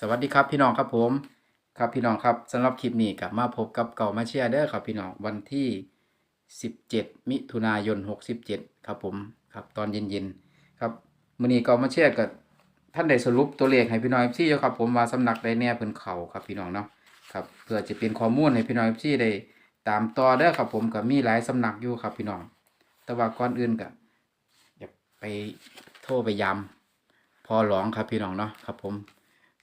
สวัสดีครับพี่น้องครับผม ครับพี่น้องครับสำหรับคลิปนี้กลับมาพบกับเก่ามาเชียร์เด้อครับพี่น้องวันที่ 17 มิถุนายน 67 ครับผมครับตอนเย็นๆครับมื้อนี้เก่ามาเชียร์กับท่านได้สรุปตัวเลขให้พี่น้อง FC อยู่ครับผมว่าสำนักใดแน่เพิ่นเข้าครับพี่น้องเนาะครับเพื่อจะเป็นข้อมูลให้พี่น้อง FC ได้ตามต่อเด้อครับผมก็มีหลายสำนักอยู่ครับพี่น้อง แต่ว่าก่อนอื่นก็อย่าไปโทรไปย้ำพอหลองครับพี่น้องเนาะครับผม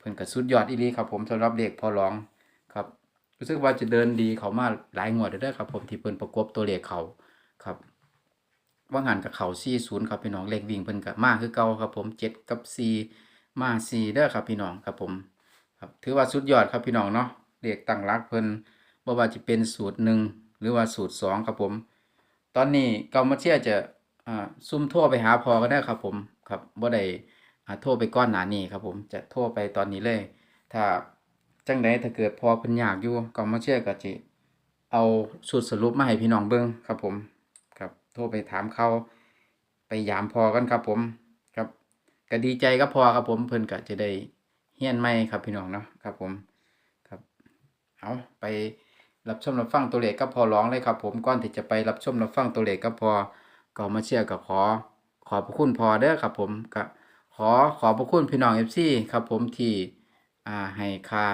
เพิ่นก็สุดยอดอีหลีครับผมสำหรับเด็กพอร้องครับรู้สึกว่าจะเดินดีเขามาหลายงวดเด้อครับ ผมที่เพิ่นประกบตัวเลขเขาครับว่างานกับเขา40ครับพี่น้องเลขวิ่งเพิ่นก็มาคือเก่าครับผม7กับ4มา4เด้อครับพี่น้องครับผมครับถือว่าสุดยอดครับพี่น้องเนาะเลขตั้งรักเพิ่นบ่ว่าจะเป็นสูตรหนึ่งหรือว่าสูตรสองครับผม ตอนนี้เกามาเชียจะอ่าซุ่มโทรไปหาพอก็ได้ครับผมครับบ่ได้อ่า โทรไปก้อนหนานี้ครับผมจะโทรไปตอนนี้เลย ถ้าจังไดถ้าเกิดพอเพิ่นอยากอยู่ก็มาเชื่อก็จิเอาสูตรสรุปมาให้พี่น้องเบิ่งครับผมครับโทรไปถามเขาไปยามพอกันครับผมครับก็ดีใจกับพอครับผมเพิ่นก็จะได้เฮียนใหม่ครับพี่น้องเนาะครับผมครับเอาไปรับชมรับฟังตัวเลขกับพอร้องเลยครับผมก่อนที่จะไปรับชมรับฟังตัวเลขกับพอก็มาเชื่อก็ขอขอบพระคุณพอเด้อครับผมก็ ขอขอบพระคุณพี่น้องเอฟซีครับผมที่อ่าให้ค่า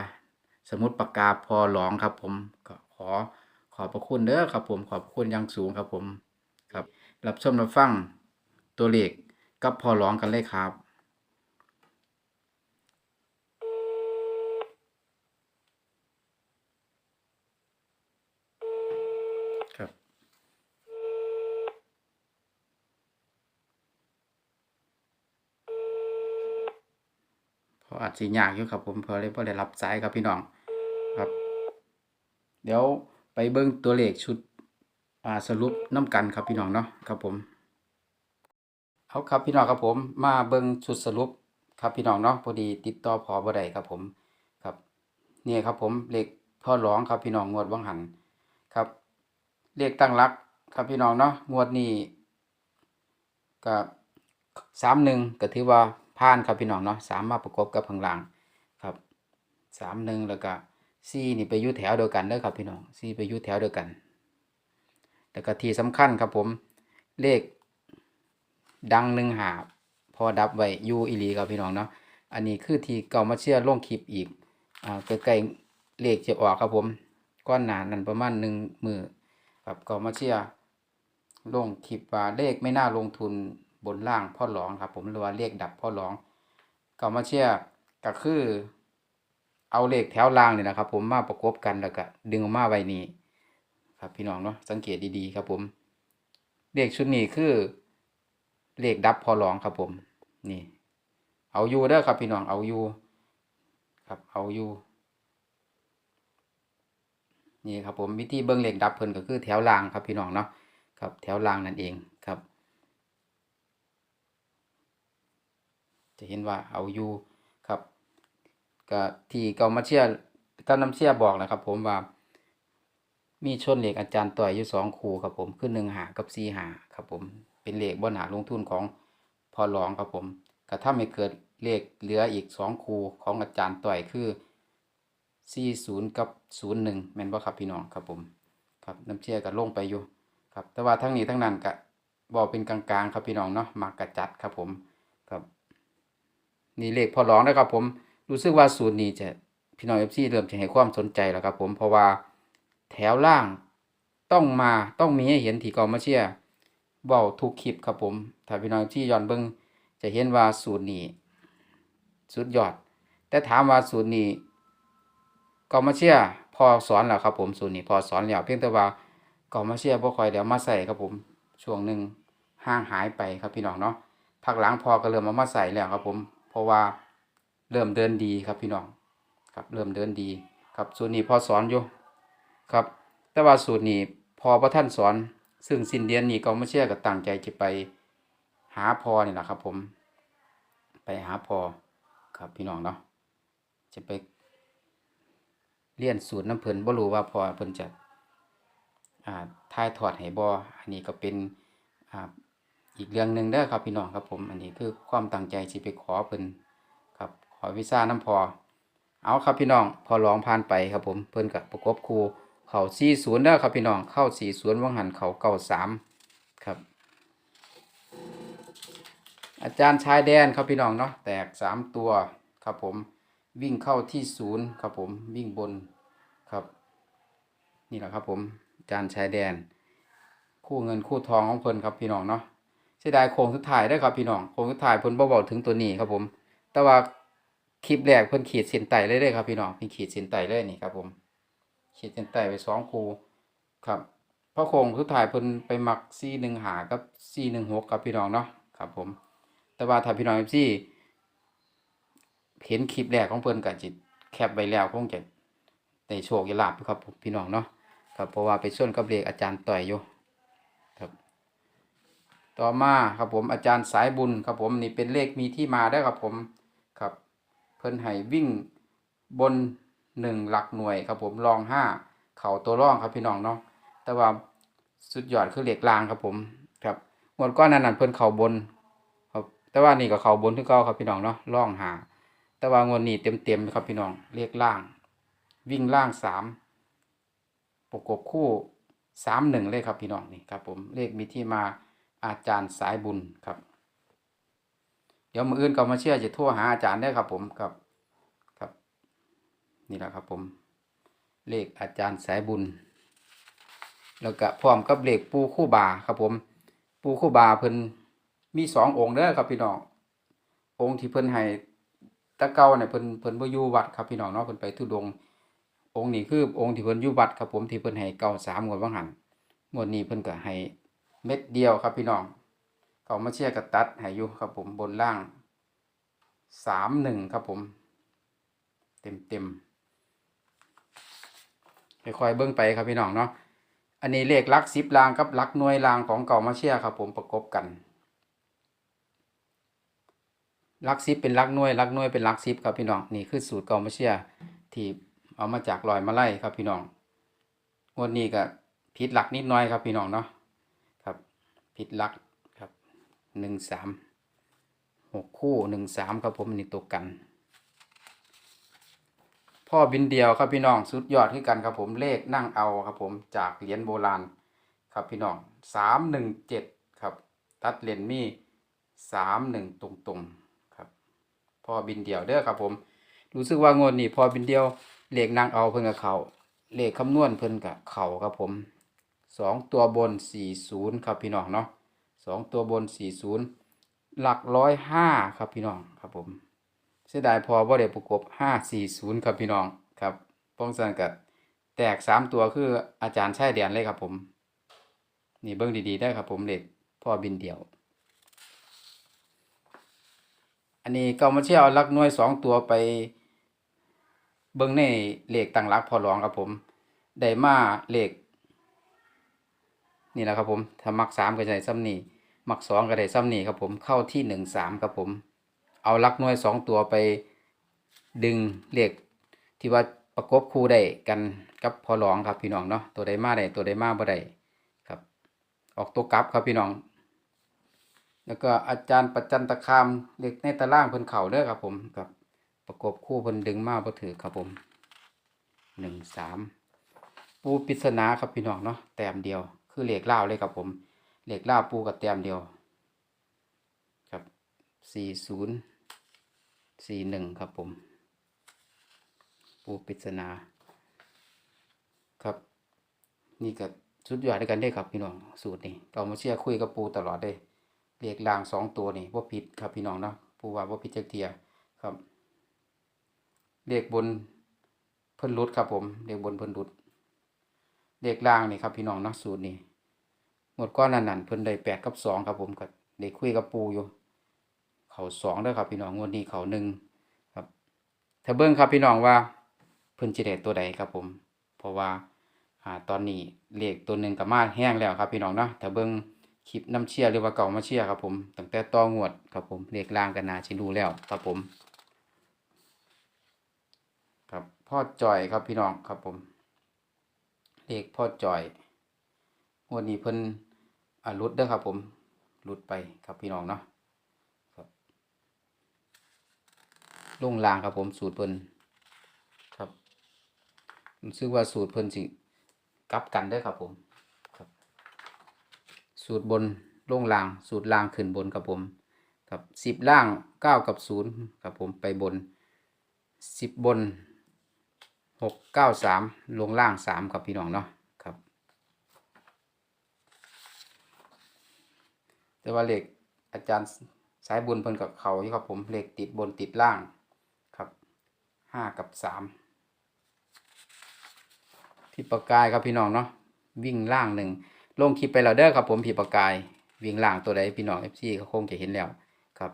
สมุดปากกาพอหลองครับผมก็ขอขอบพระคุณเด้อครับผมขอบพระคุณอย่างสูงครับผมครับ รับชมรับฟังตัวเลขกับพอหลองกันเลยครับครับ เพราะ อาจสิยากอยู่ครับผมเพอเลยพอได้รับสายครับพี่น้องครับ เดี๋ยวไปเบิ่งตัวเลขชุดสรุปน้ำกันครับพี่น้องเนาะครับผมเอาครับพี่น้องครับผมมาเบิ่งชุดสรุปครับพี่น้องเนาะพอดีติดต่อพอบ่ได้ครับผมครับนี่ครับผมเลขพ่อร้องครับพี่น้องงวดวังหันครับเลขตั้งรักครับพี่น้องเนาะงวดนี้ก็สามหนึ่งก็ถือว่า ผ่านครับพี่น้องเนาะสามมาประกบกับข้างล่างครับสามหนึ่งแล้วก็สี่นี่ไปยู่แถวเดียวกันเด้อครับพี่น้องสี่ไปยู่แถวเดียวกันแล้วก็ที่สำคัญครับผมเลขดังหนึ่งหาพอดับไว้ยูอีลีครับพี่น้องเนาะอันนี้คือที่เก่ามาเชื่อลงคลิปอีกอ่าใกล้ๆเลขจะออกครับผมก้อนหนานั่นประมาณหนึ่งมือครับเก่ามาเชื่อลงคลิปว่าเลขไม่น่าลงทุน บนล่างพ่อหลองครับ ผมหรือว่าเลขดับพ่อหลองก่ามาเชื่อก็คือ เอาเลขแถวล่างเนี่ยนะครับ ผมมาประกบกันแล้วก็ดึงออกมาไว้นี่ครับพี่น้องเนาะสังเกตดีๆครับ ผมเลขชุดนี้คือเลขดับพอหลองครับ ผม นี่ เอาอยู่เด้อครับ พี่น้องเอาอยู่ครับเอาอยู่นี่ครับผมวิธีเบิ่งเลขดับเพิ่นก็คือแถวล่างครับพี่น้องเนาะครับแถวล่างนั่นเองครับ จะเห็นว่าเอาอยู่ครับก็ที่เกามาเชียร์ท่านน้ำเชียบอกนะครับ ผมว่า มีชนเหล็กอาจารย์ต่อยอยู่สองคูครับผมคือหนึ่งหากับสี่หาครับผมเป็นเหล็กบนหาลงทุนของพอรองครับผมกระถ้าไม่เกิดเลขเหลืออีกสองคูของอาจารย์ต่อยคือสี่ศูนย์กับศูนย์หนึ่งแม่นบ่ครับพี่น้องครับผมครับน้ำเชี่ยก็ลงไปอยู่ครับแต่ว่าทั้งนี้ทั้งนั้นก็บอกเป็นกลางๆครับพี่น้องเนาะมากระจัดครับผม นี่เลขพอร้องนะครับผมรู้สึกว่าสูตรนี้จะพี่น้องเอฟซีเริ่มจะให้ความสนใจแล้วครับผมเพราะว่าแถวล่างต้องมาต้องมีให้เห็นที่กองมาเชียเบ้าทุกคลิปครับผม ถ้าพี่น้องที่ย้อนเบิ่งจะเห็นว่าสูตรนี้สุดยอด แต่ถามว่าสูตรนี้กองมาเชียพอสอนแล้วครับผมสูตรนี้พอสอนแล้วเพียงแต่ว่ากองมาเชียบ่คอยเดี๋ยวมาใส่ครับผมช่วงหนึ่งห่างหายไปครับพี่น้องเนาะพักหลังพอก็เริ่มเอามาใส่แล้วครับผม เพราะว่าเริ่มเดินดีครับพี่น้องครับเริ่มเดินดีครับสูตรนี้พอสอนอยู่ครับ แต่ว่าสูตรนี้พอพระท่านสอน ซึ่งสิ้นเดือนนี้ก็ไม่เชื่อกับตั้งใจจะไปหาพอนี่แหละครับ ผม ไปหาพอครับพี่น้องเนาะจะไปเรียนสูตรน้ำเพลินบ่รู้ว่าพอเพิ่นจะอ่าถ่ายทอดให้บ่อันนี้ก็เป็นอ่า อีกเรื่องหนึ่งเด้อครับพี่น้องครับผม อันนี้คือความตั้งใจสิไปขอเพิ่นครับ ขอวีซ่าน้ำพอ เอาครับพี่น้อง พอลองผ่านไปครับผม เพิ่นกับประกบครูเข่า40เด้อครับพี่น้อง เข้า40วังหันเข่า93ครับ อาจารย์ชายแดนครับพี่น้องเนาะ แตก3ตัวครับผม วิ่งเข้าที่ศูนย์ครับผม วิ่งบนครับ นี่แหละครับผม อาจารย์ชายแดน คู่เงินคู่ทองของเพิ่นครับพี่น้องเนาะ สียดายโค้งสุดท้ายได้ครับพี่น้องโค้งสุดท้ายเพิ่นบ่เว้าถึงตัวนี้ครับผม แต่ว่าคลิปแรกเพิ่นขีดเส้นใต้เลยเด้ครับพี่น้องเพิ่นขีดเส้นใต้เลยนี่ครับผม ขีดเส้นใต้ไปสองคูครับเพราะโค้งสุดท้ายเพิ่นไปหมัก415หากับ416ครับพี่น้องเนาะครับผม แต่ว่าถ้าพี่น้อง FC เห็นคลิปแรกของเพิ่นก็จิตแคปไว้แล้วคงจะได้โชคได้ลาภอยู่ครับผมพี่น้องเนาะครับเพราะว่าไปส่วนกับเลขอาจารย์ต่อยอยู่ ต่อมาครับผมอาจารย์สายบุญครับผมนี่เป็นเลขมีที่มาได้ครับผมครับ เพิ่นให้วิ่งบนหนึ่งหลักหน่วยครับผมรองห้าเข่าตัวร่องครับพี่น้องเนาะแต่ว่าสุดยอดคือเลขลางครับผมครับงวดก้อนนั้นเพิ่นเข่าบนครับ แต่ว่านี่ก็เข่าบนที่เก่าครับพี่น้องเนาะร่องหาแต่ว่างวดนี้เต็มๆครับพี่น้องเลขล่าง วิ่งล่างสามประกบคู่สามหนึ่งเลยครับพี่น้องนี่ครับผมเลขมีที่มา อาจารย์สายบุญครับ เดี๋ยวมืออื่นก็มาเชื่อจะทั่วหาอาจารย์ได้ครับผมครับครับ นี่แหละครับผม เลขอาจารย์สายบุญ แล้วก็พร้อมกับเลขปูคู่บาครับผม ปูคู่บาเพิ่นมีสององค์เด้อครับพี่น้ององค์ที่เพิ่นให้ตะเกาเนี่ยเพิ่นเพิ่นบ่อยู่วัดครับพี่น้องเนาะเพิ่นไปทุดงองค์นี้คือองค์ที่เพิ่นอยู่วัดครับผมที่เพิ่นให้เก่าสามงวดว่างหันงวดนี้เพิ่นก็ให้ เม็ดเดียวครับพี่น้องเขามาเชียร์กับตัดให้อยู่ครับผมบนล่างสามหนึ่งครับผม เต็มเต็มค่อยๆเบิ่งไปครับพี่น้องเนาะอันนี้เลขลักสิบลางกับลักหน่วยลางของเก่ามาเชียร์ครับผมประกบกันลักซิปเป็นลักหน่วยลักหน่วยเป็นลักซิปครับพี่น้องนี่คือสูตรเก่ามาเชียที่เอามาจากลอยมาไล่ครับพี่น้องงวดนี้ก็ผิดหลักนิดหน้อยครับพี่น้องเนาะ ผิดหลักครับหนึ่งสามหกคู่หนึ่งสามครับผมนี่ตกกัน พ่อบินเดียวครับพี่น้องสุดยอดที่กันครับผมเลขนั่งเอาครับผมจากเหรียญโบราณครับพี่น้องสามหนึ่งเจ็ดครับ ตัดเหรียญมีสามหนึ่งตรงๆครับพอบินเดียวเด้อครับผม รู้สึกว่างวดนี้พอบินเดียวเลขนางเอาเพิ่นกับเขาเลขคำนวณเพิ่นกับเขาครับผม สองตัวบนสี่ศูนย์ครับพี่น้องเนาะสองตัวบนสี่ศูนย์หลักร้อยห้าครับพี่น้องครับผมเสียดายพอบ่ได้ประกบห้าสี่ศูนย์ครับพี่น้องครับป้องสันกับแตกสามตัวคืออาจารย์ชายแดนเลยครับผม นี่เบิ้งดีๆได้ครับผมเลขพ่อบินเดียว อันนี้ก็มาเชี่ยวเอาลักน่วยสองตัวไป เบิ้งในเลขต่างลักพอรองครับผม ได้มาเลข นี่แหละครับผมถ้ามักสามก็ได้ซ้ำนี่มักสองก็ได้ซ้ำนี่ครับผมเข้าที่หนึ่งสามครับผม เอาลักน่วยสองตัวไปดึงเลขที่ว่าประกบคู่ได้กันกับพอรองครับพี่น้องเนาะตัวใดมาได้ตัวใดมาบ่ได้ครับ ออกตัวกลับครับพี่น้อง แล้วก็อาจารย์ประจันตคามเล็กในตารางเพิ่นเข่าเด้อครับผมครับประกบคู่เพิ่นดึงมาบ่ถือครับผมหนึ่งสามปูปริศนาครับพี่น้องเนาะแต้มเดียว คือเหล็กเล่าเลยครับผมเหล็กเล่าปูกับแต้มเดียวครับสี่ศูนย์สี่หนึ่งครับผม ปูปริศนา ครับ นี่ก็สุดยอดด้วยกันได้ครับพี่น้องสูตรนี้เรามาเชื่อคุยกับปูตลอดเลยเรียกลางสองตัวนี่ว่าผิดครับพี่น้องเนาะผู้ว่าว่าผิดจักเทียครับเรียกบนเพิ่นรุดครับผมเรียกบนเพิ่นรุดเรียกล่างนี่ครับพี่น้องเนาะสูตรนี้ หมดก้อนนั่นนั่นเพิ่นได้แปดกับสองครับผมก็ได้คุยกับปูอยู่ เขาสองเด้อครับพี่น้องงวดนี้เขาหนึ่งครับถ้าเบิ้งครับพี่น้องว่าเพิ่นจะได้ตัวใดครับผม เพราะว่าอ่าตอนนี้เลขตัวหนึ่งกับมาแห้งแล้วครับพี่น้องเนาะถ้าเบิ้งคลิปน้ำเชียร์หรือว่าเก่ามาเชียร์ครับผมตั้งแต่ต่องวดครับผมเรียกลางกันนาชิดูแล้วครับผม ครับพ่อจอยครับพี่น้องครับผมเรียกพ่อจอยงวันนี้เพิ่น อ่ารุดเด้อครับ ผมรุดไปครับพี่น้องเนาะครับลงลางครับผมสูตรเพิ่นรู้สึกว่าสูตรเพิ่นสิกลับกันเด้ครับผมครับ สูตรบนลงล่าง สูตรล่างขึ้นบนครับผมครับสิบล่างเก้ากับศูนย์ครับผมไปบนสิบบนหกเก้าสามลงล่างสามครับพี่น้องเนาะครับ แต่ว่าเลขอาจารย์สายบุญเพิ่นกับเขาอยู่ครับผมเลขติดบนติดล่างครับห้ากับสามพี่ประกายครับพี่น้องเนาะวิ่งล่างหนึ่งลงคลิปไปแล้วเด้อครับผมพี่ประกาย วิ่งล่างตัวใดพี่น้องเอฟซีเขาคงจะเห็นแล้วครับ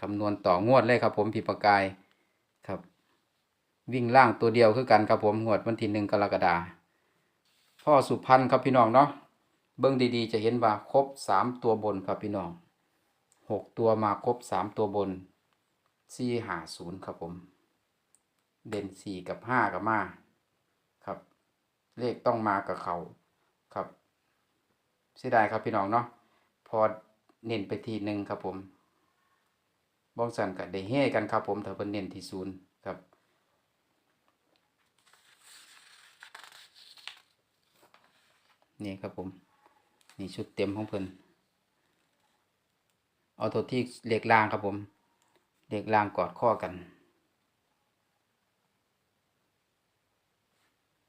คำนวณต่องวดเลยครับผมพี่ประกายครับ วิ่งล่างตัวเดียวคือกันครับผมงวดวันที่หนึ่งกรกฎาพ่อสุพรรณครับพี่น้องเนาะ เบิ้งดีๆ จะเห็นว่าครบสามตัวบนครับพี่น้องหกตัวมาครบสามตัวบนสี่หาศูนย์ครับผม เด่นสี่กับห้ากับมาครับ เลขต้องมากับเขาครับเสียดายครับพี่น้องเนาะพอเน้นไปทีหนึ่งครับผมบ้องสันกับได้เฮกันครับผมถ้าเป็นเน้นที่ศูนย์ครับนี่ครับผม นี่ชุดเต็มของเพิ่นเอาตัวที่เหล็กรางครับผมเหล็กรางกอดข้อกัน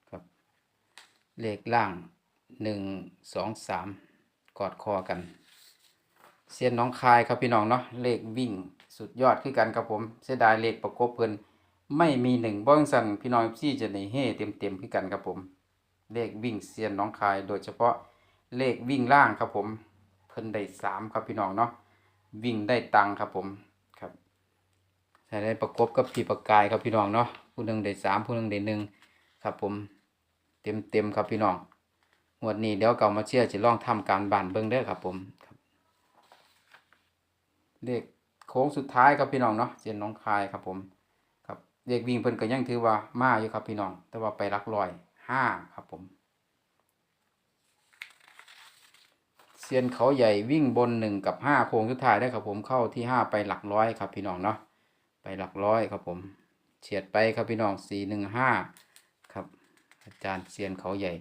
ครับเหล็กล่างหนึ่งสองสามกอดคอกัน เสียนน้องคายครับพี่น้องเนาะเลขวิ่งสุดยอดขึ้นกันครับผม เสียดายเลขประกบเพิ่นไม่มีหนึ่งบ้องสั่นพี่น้องซี่จะในเฮ่เต็มเต็มขึ้นกันครับผม เลขวิ่งเซียนน้องคายโดยเฉพาะ เลขวิ่งล่างครับผมเพิ่นได้สามครับพี่น้องเนาะวิ่งได้ตังครับผมครับใช้ได้ประกบกับพี่ประกายครับพี่น้องเนาะผู้หนึ่งได้สามผู้หนึ่งได้หนึ่งครับผมเต็มเต็มครับพี่น้องงวดนี้เดี๋ยวเก่ามาเชื่อจะลองทำการบานเบิ่งเด้อครับผมครับเลขโค้งสุดท้ายครับพี่น้องเนาะเซียนน้องคายครับผมครับเลขวิ่งเพิ่นก็ยังถือว่ามาอยู่ครับพี่น้อง แต่ว่าไปหลักรอยห้าครับผม เซียนเขาใหญ่วิ่งบนหนึ่งกับห้าโค้งสุดท้ายได้ครับผมเข้าที่ห้าไปหลักร้อยครับพี่น้องเนาะไปหลักร้อยครับผมเฉียดไปครับพี่น้องสี่หนึ่งห้าครับ อาจารย์เซียนเขาใหญ่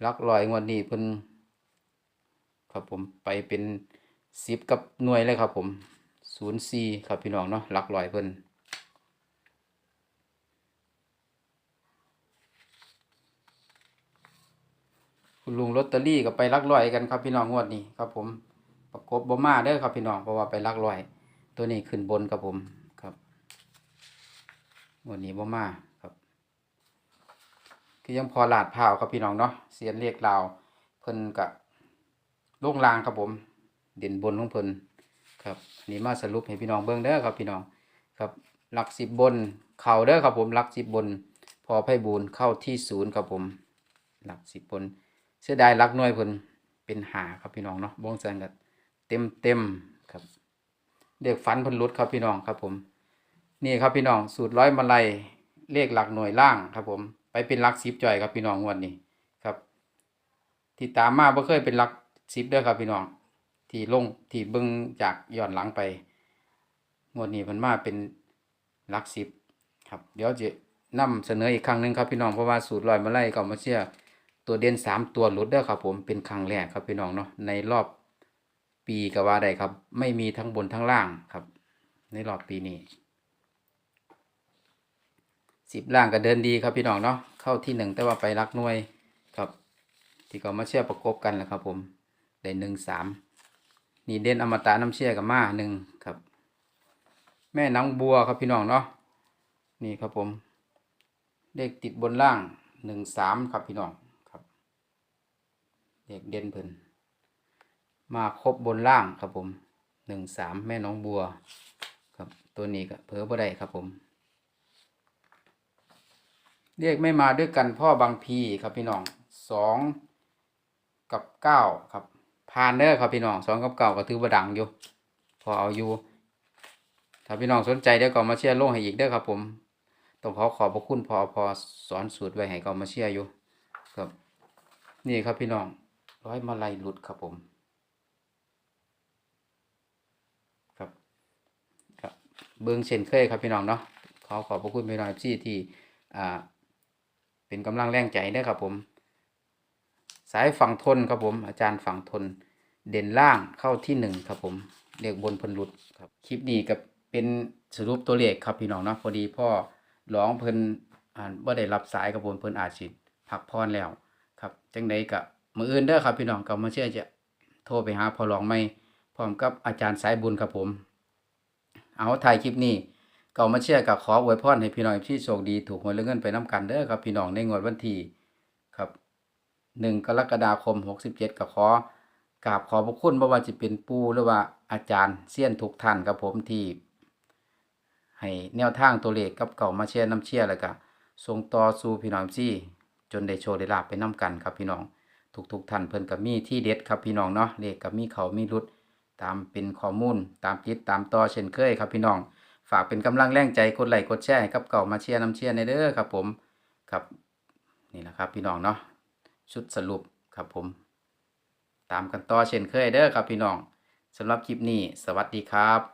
หลักร้อยงวดนี้เพิ่นครับผมไปเป็นสิบกับหน่วยเลยครับผมศูนย์สี่ครับพี่น้องเนาะหลักร้อยเพิ่น คุณลุงลอตเตอรี่ก็ไปลักลอยกันครับพี่น้องงวดนี้ครับผมประกบบมาเด้อครับพี่น้องเพราะว่าไปลักลอย ตัวนี้ขึ้นบนครับผมครับงวดนี้บมาครับคือยังพอหลาดพาวครับพี่น้องเนาะเสียนเรียกลาวเพิ่นกับลงลางครับผม เด่นบนของเพิ่นครับนี้มาสรุปให้พี่น้องเบิ่งเด้อครับพี่น้องครับหลักสิบบนเข่าเด้อครับผมหลักสิบบน พอไพ่บูนเข้าที่ศูนย์ครับผม หลักสิบบน เสียดายหลักหน่วยเพิ่นเป็นหาครับพี่น้องเนาะบงแซงกันเต็มเต็มครับเด็กฝันเพิ่นหลุดครับพี่น้องครับผม นี่ครับพี่น้องสูตรร้อยมาลัยเลขหลักหน่วยล่างครับผม ไปเป็นหลักสิบจ่อยครับพี่น้องงวดนี้ครับ ที่ตามมาบ่เคยเป็นหลักสิบเด้อครับพี่น้องที่ลงที่เบิ่งจากย้อนหลังไปงวดนี้เพิ่นมาเป็นหลักสิบครับเดี๋ยวจะนำเสนออีกครั้งหนึ่งครับพี่น้องเพราะว่าสูตรร้อยมาลัยก็มาเชื่อ ตัวเด่นสามตัวหลุดเด้อครับผมเป็นครั้งแรกครับพี่น้องเนาะในรอบปีก็ว่าได้ครับ ไม่มีทั้งบนทั้งล่างครับ ในรอบปีนี้สิบล่างก็เดินดีครับพี่น้องเนาะเข้าที่หนึ่งแต่ว่าไปรักหน่วยครับ ที่เขามาเชื่อประกบกันแหละครับผมได้หนึ่งสามนี่เด่นอมตะน้ำเชื่อกับมาหนึ่งครับ แม่นางบัวครับพี่น้องเนาะนี่ครับผมเลขติดบนล่างหนึ่งสามครับพี่น้อง เด็กเด่นเพิ่นมาครบบนล่างครับผมหนึ่งสามแม่น้องบัว ครับตัวนี้ก็เผลอบ่ได้ครับผม เรียกไม่มาด้วยกันพ่อบางพีครับพี่น้องสองกับเก้าครับผ่านเด้อครับพี่น้องสองกับเก้าก็ถือว่าดังอยู่ พอเอาอยู่ ถ้าพี่น้องสนใจเดี๋ยวก็มาเชียร์ลงให้อีกเด้อครับผมต้องขอขอบพระคุณพอพอสอนสูตรไว้ให้ก็มาเชียร์อยู่ ครับ นี่ครับพี่น้อง ร้อยมาลัยหลุดครับผม ครับครับเบิ้งเช่นเคยครับพี่น้องเนาะขอขอบพระคุณพี่น้องที่ที่อ่าเป็นกำลังแรงใจเด้อครับผม สายฝั่งทนครับผม อาจารย์ฝั่งทนเด่นล่างเข้าที่หนึ่งครับผมเลขบนพนหลุดครับคลิปนี้ก็เป็นสรุปตัวเลขครับพี่น้องเนาะพอดีพ่อร้องเพิ่นอ่าบ่ได้รับสายกับผมเพิ่นอาจสิพักพรแล้วครับจังไดก็ มืออื่นเด้อครับพี่น้องก็มาเชื่อจะโทรไปหาพอรองใหม่พร้อมกับอาจารย์สายบุญครับผม เอาถ่ายคลิปนี้ก็มาเชื่อกับขออวยพรให้พี่น้องที่โชคดีถูกหวยและเงินไปนํกันเด้อครับพี่น้องในงวดวันที่ครับหนึ่งกรกฎาคมหกสิบเจ็ดก็ขอกราบขอบพระคุณบ่ว่าจะเป็นปูหรือว่าอาจารย์เซียนทุกท่านครับผมที่ให้แนวทางตัวเลขกับเก่ามาเชียร์น้ำเชียร์แล้วก็ส่งต่อสู่พี่น้องซี่จนได้โชว์ได้ลาบไปน้กันครับพี่น้อง ทุกๆท่านเพิ่นก็มีที่เด็ดครับพี่น้องเนาะเลขก็มีเขามีรุดตามเป็นข้อมูล ตามติดตามต่อเช่นเคยครับพี่น้อง ฝากเป็นกำลังแรงใจกดไลค์กดแชร์กับเก่ามาเชียร์น้ำเชียร์ในเด้อครับผมครับนี่แหละครับพี่น้องเนาะชุดสรุปครับผม ตามกันต่อเช่นเคยเด้อครับพี่น้องสำหรับคลิปนี้ สวัสดีครับ